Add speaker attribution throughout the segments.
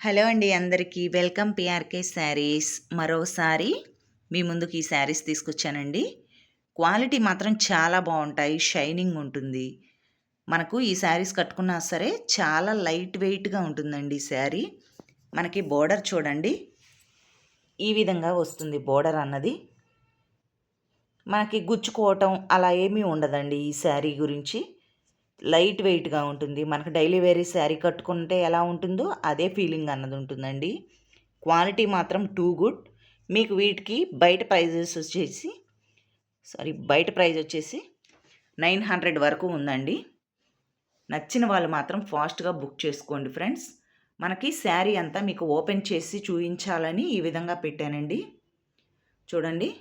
Speaker 1: Hello అండి అందరికీ. Welcome PRK saris. మరోసారి మీ ముందుకు ఈ శారీస్ తీసుకొచ్చానండి. క్వాలిటీ మాత్రం చాలా బాగుంటాయి. షైనింగ్ ఉంటుంది. మనకు ఈ శారీస్ కట్టుకున్నా సరే చాలా లైట్ వెయిట్గా ఉంటుందండి ఈ శారీ. మనకి బోర్డర్ చూడండి. ఈ విధంగా వస్తుంది బోర్డర్ అన్నది. మనకి గుచ్చుకోవటం అలా ఏమీ ఉండదండి ఈ శారీ గురించి. లైట్ వెయిట్గా ఉంటుంది. మనకు డైలీ వేరీ శారీ కట్టుకుంటే ఎలా ఉంటుందో అదే ఫీలింగ్ అన్నది ఉంటుందండి. క్వాలిటీ మాత్రం టూ గుడ్. మీకు వీటికి బయట ప్రైజెస్ వచ్చేసి సారీ బయట ప్రైజ్ వచ్చేసి నైన్ హండ్రెడ్ వరకు ఉందండి. నచ్చిన వాళ్ళు మాత్రం ఫాస్ట్గా బుక్ చేసుకోండి ఫ్రెండ్స్. మనకి శారీ అంతా మీకు ఓపెన్ చేసి చూపించాలని ఈ విధంగా పెట్టానండి. చూడండి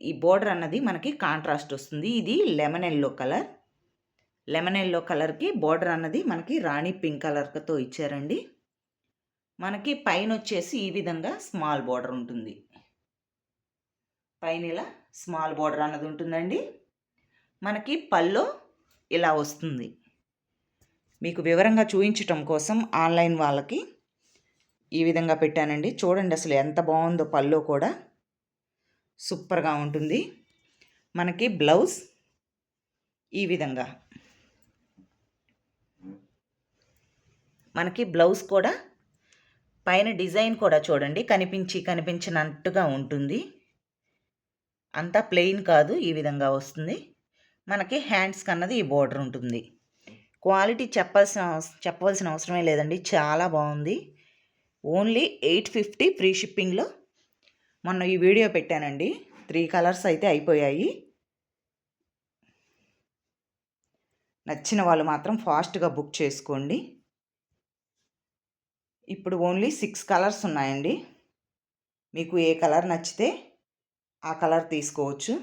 Speaker 1: ఈ బోర్డర్ అన్నది మనకి కాంట్రాస్ట్ వస్తుంది. ఇది lemon yellow colour. Lemon yellow కలర్కి బోర్డర్ అన్నది మనకి రాణి పింక్ కలర్తో ఇచ్చారండి. మనకి పైన వచ్చేసి ఈ విధంగా స్మాల్ బోర్డర్ ఉంటుంది. పైన ఇలా స్మాల్ బోర్డర్ అన్నది ఉంటుందండి. మనకి పల్లో ఇలా వస్తుంది. మీకు వివరంగా చూపించటం కోసం ఆన్లైన్ వాళ్ళకి ఈ విధంగా పెట్టానండి. చూడండి అసలు ఎంత బాగుందో పల్లో కూడా. సూపర్గా ఉంటుంది. మనకి బ్లౌజ్ ఈ విధంగా. మనకి బ్లౌజ్ కూడా పైన డిజైన్ కూడా చూడండి కనిపించి కనిపించినట్టుగా ఉంటుంది. అంతా ప్లెయిన్ కాదు ఈ విధంగా వస్తుంది. మనకి హ్యాండ్స్ కన్నది ఈ బోర్డర్ ఉంటుంది. క్వాలిటీ చెప్పాల్సిన చెప్పవలసిన అవసరమే లేదండి చాలా బాగుంది. ఓన్లీ ఎయిట్ ఫిఫ్టీ ఫ్రీ షిప్పింగ్లో మొన్న ఈ వీడియో పెట్టానండి. త్రీ కలర్స్ అయితే అయిపోయాయి. నచ్చిన వాళ్ళు మాత్రం ఫాస్ట్గా బుక్ చేసుకోండి. ఇప్పుడు ఓన్లీ సిక్స్ కలర్స్ ఉన్నాయండి. మీకు ఏ కలర్ నచ్చితే ఆ కలర్ తీసుకోవచ్చు.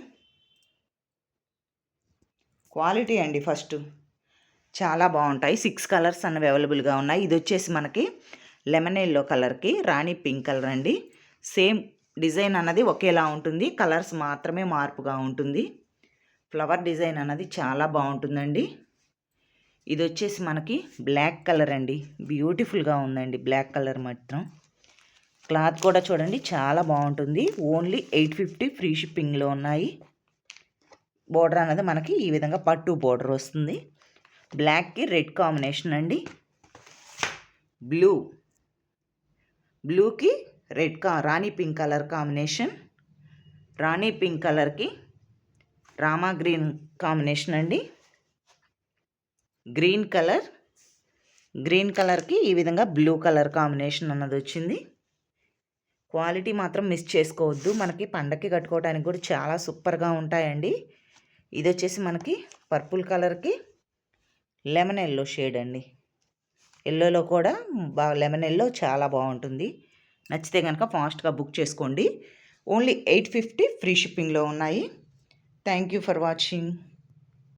Speaker 1: క్వాలిటీ అండి ఫస్ట్. చాలా బాగుంటాయి. సిక్స్ కలర్స్ అన్నవి అవైలబుల్గా ఉన్నాయి. ఇది వచ్చేసి మనకి లెమన్ ఎల్లో కలర్కి రాణి పింక్ కలర్ అండి. సేమ్ డిజైన్ అన్నది ఒకేలా ఉంటుంది. కలర్స్ మాత్రమే మార్పుగా ఉంటుంది. ఫ్లవర్ డిజైన్ అన్నది చాలా బాగుంటుందండి. ఇది వచ్చేసి మనకి బ్లాక్ కలర్ అండి. బ్యూటిఫుల్గా ఉందండి బ్లాక్ కలర్ మాత్రం. క్లాత్ కూడా చూడండి చాలా బాగుంటుంది. ఓన్లీ ఎయిట్ ఫిఫ్టీ ఫ్రీ షిప్పింగ్లో ఉన్నాయి. బోర్డర్ అనేది మనకి ఈ విధంగా పట్టు బోర్డర్ వస్తుంది. బ్లాక్కి రెడ్ కాంబినేషన్ అండి. బ్లూ. బ్లూకి రెడ్ కా రాణి పింక్ కలర్ కాంబినేషన్. రాణి పింక్ కలర్కి రామా గ్రీన్ కాంబినేషన్ అండి. Green colour. గ్రీన్ కలర్కి ఈ విధంగా బ్లూ కలర్ కాంబినేషన్ అన్నది వచ్చింది. క్వాలిటీ మాత్రం మిస్ చేసుకోవద్దు. మనకి పండక్కి కట్టుకోవడానికి కూడా చాలా సూపర్గా ఉంటాయండి. ఇది వచ్చేసి మనకి పర్పుల్ కలర్కి లెమన్ ఎల్లో షేడ్ అండి. ఎల్లోలో కూడా బాగా లెమన్ ఎల్లో చాలా బాగుంటుంది. నచ్చితే కనుక ఫాస్ట్గా బుక్ చేసుకోండి. ఓన్లీ ఎయిట్ ఫిఫ్టీ ఫ్రీ షిప్పింగ్లో ఉన్నాయి. Thank you for watching.